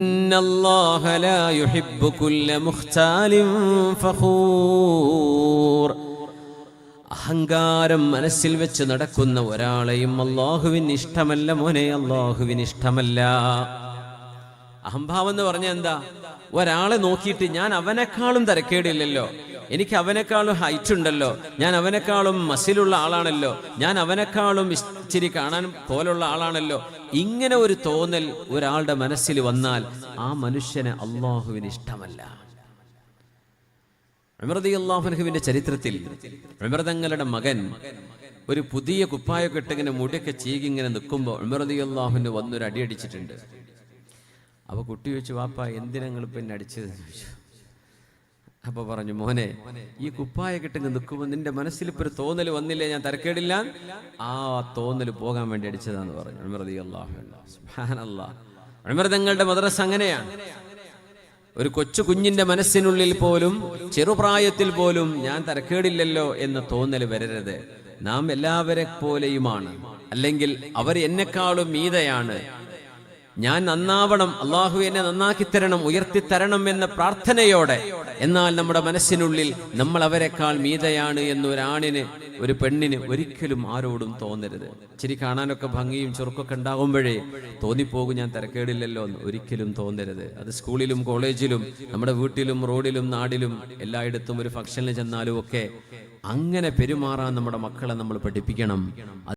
إن الله لا يحب كل مختال فخور അഹങ്കാരം മനസ്സിൽ വെച്ച് നടക്കുന്ന ഒരാളെയും അള്ളാഹുവിന് ഇഷ്ടമല്ല മോനെ അള്ളാഹുവിന് ഇഷ്ടമല്ല അഹംഭാവം എന്ന് പറഞ്ഞ എന്താ ഒരാളെ നോക്കിയിട്ട് ഞാൻ അവനേക്കാളും തരക്കേടില്ലല്ലോ എനിക്ക് അവനേക്കാളും ഹൈറ്റ് ഉണ്ടല്ലോ. ഞാൻ അവനേക്കാളും മസിലുള്ള ആളാണല്ലോ. ഞാൻ അവനേക്കാളും ഇച്ചിരി കാണാൻ പോലുള്ള ആളാണല്ലോ. ഇങ്ങനെ ഒരു തോന്നൽ ഒരാളുടെ മനസ്സിൽ വന്നാൽ ആ മനുഷ്യന് അള്ളാഹുവിന് ഇഷ്ടമല്ല. അമൃതി അള്ളാഹുനഹുവിന്റെ ചരിത്രത്തിൽ അമൃതങ്ങളുടെ മകൻ ഒരു പുതിയ കുപ്പായൊക്കെ ഇട്ടിങ്ങനെ മുടിയൊക്കെ ചീകി നിൽക്കുമ്പോൾ ഉമർദി അള്ളാഹുവിന് വന്നൊരു അടിയടിച്ചിട്ടുണ്ട് അപ്പൊ കുട്ടി ചോദിച്ചു വാപ്പ എന്തിനങ്ങൾ നിങ്ങൾ പിന്നെ അടിച്ചത്? ചോദിച്ചു അപ്പൊ പറഞ്ഞു മോനെ ഈ കുപ്പായ കിട്ടുന്ന നിൽക്കുമ്പോൾ നിന്റെ മനസ്സിൽ ഇപ്പൊ ഒരു തോന്നൽ വന്നില്ലേ? ഞാൻ തരക്കേടില്ല. ആ തോന്നൽ പോകാൻ വേണ്ടി അടിച്ചതാന്ന് പറഞ്ഞു. അമൃതങ്ങളുടെ മദ്രസ് ഉമർദങ്ങളുടെ മദ്രസ അങ്ങനെയാണ്. ഒരു കൊച്ചു കുഞ്ഞിന്റെ മനസ്സിനുള്ളിൽ പോലും ചെറുപ്രായത്തിൽ പോലും ഞാൻ തരക്കേടില്ലല്ലോ എന്ന തോന്നൽ വരരുത്. നാം എല്ലാവരെ പോലെയുമാണ്. അല്ലെങ്കിൽ അവർ എന്നെക്കാളും മീതയാണ്. ഞാൻ നന്നാവണം അള്ളാഹു എന്നെ നന്നാക്കി തരണം ഉയർത്തി തരണം എന്ന പ്രാർത്ഥനയോടെ. എന്നാൽ നമ്മുടെ മനസ്സിനുള്ളിൽ നമ്മൾ അവരെക്കാൾ മീതയാണ് എന്നൊരാണിന് ഒരു പെണ്ണിന് ഒരിക്കലും ആരോടും തോന്നരുത്. ഇച്ചിരി കാണാനൊക്കെ ഭംഗിയും ചെറുക്കൊക്കെ ഉണ്ടാകുമ്പോഴേ തോന്നിപ്പോകും ഞാൻ തിരക്കേടില്ലല്ലോ എന്ന് ഒരിക്കലും തോന്നരുത്. അത് സ്കൂളിലും കോളേജിലും നമ്മുടെ വീട്ടിലും റോഡിലും നാടിലും എല്ലായിടത്തും ഒരു ഫംഗ്ഷനിൽ ചെന്നാലും ഒക്കെ അങ്ങനെ പെരുമാറാൻ നമ്മുടെ മക്കളെ നമ്മൾ പഠിപ്പിക്കണം.